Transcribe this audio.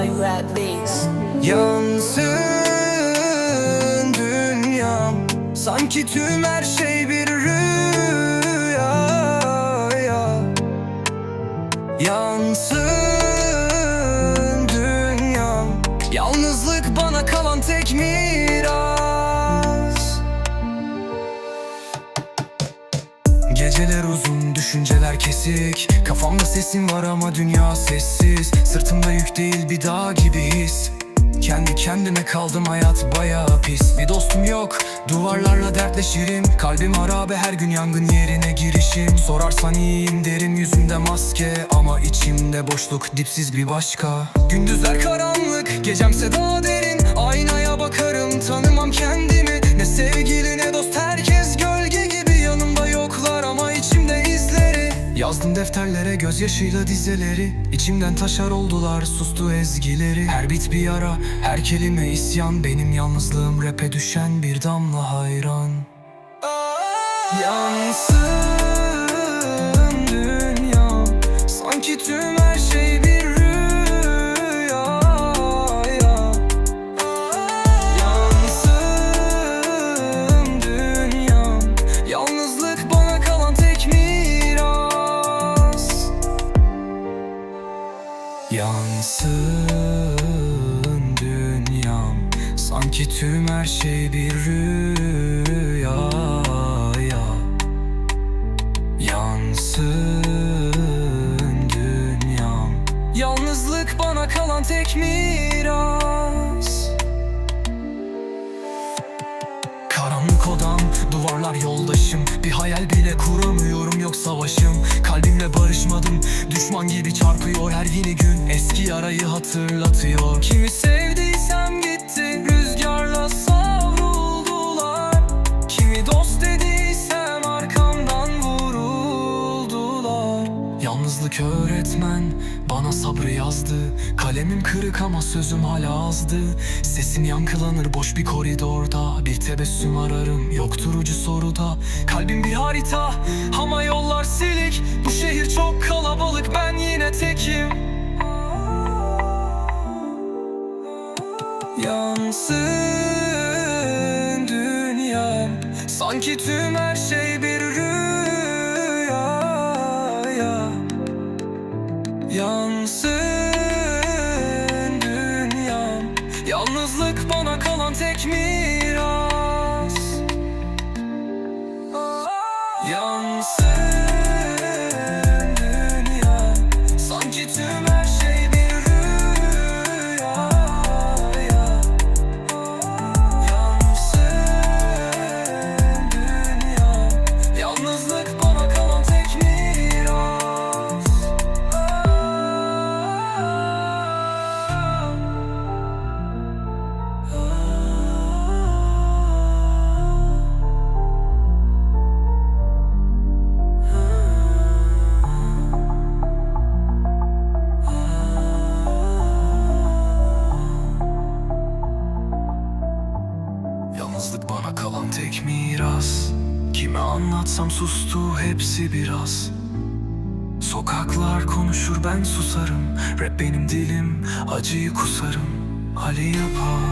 Rap Beats. Yansın dünyam Sanki tüm her şey bir rüya Yansın dünyam Yalnızlık bana kalan tek miras Geceler uzun, düşünceler kesik. Kafamda sesim var ama dünya sessiz. Sırtımda yük değil bir dağ gibi his. Kendi kendime kaldım hayat bayağı pis. Bir dostum yok, duvarlarla dertleşirim. Kalbim harabe her gün yangın yerine girişim. Sorarsan iyiyim derim yüzümde maske. Ama içimde boşluk dipsiz bir başka. Gündüzler karanlık, gecemse daha derin. Aynaya bakarım tanımam kendimi. Ne sevgili Yazdım defterlere gözyaşıyla dizeleri. İçimden taşar oldular sustu ezgileri. Her bit bir yara her kelime isyan. Benim yalnızlığım rap'e düşen bir damla hayran. Yansın Yansın dünyam. Sanki tüm her şey bir rüya Yansın dünyam. Yalnızlık bana kalan tek miras. Karanlık odam, duvarlar yoldaşım. Bir hayal bile kuramıyorum yok savaşım. Barışmadım, düşman gibi çarpıyor her yeni gün. Eski yarayı hatırlatıyor. Kimi sevdiysem gitti, rüzgarla savruldular. Kimi dost dediysem arkamdan vuruldular. Yalnızlık öğretmen bana sabrı yazdı. Kalemim kırık ama sözüm hala azdı. Sesim yankılanır boş bir koridorda. Bir tebessüm ararım yoktur ucu soruda. Kalbim bir harita Yansın dünyam. Sanki tüm her şey bir rüya Yansın dünyam. Yalnızlık bana kalan tek miras. Yansın tek miras. Kime anlatsam sustu hepsi biraz. Sokaklar konuşur ben susarım. Rap benim dilim acıyı kusarım. Ali yapar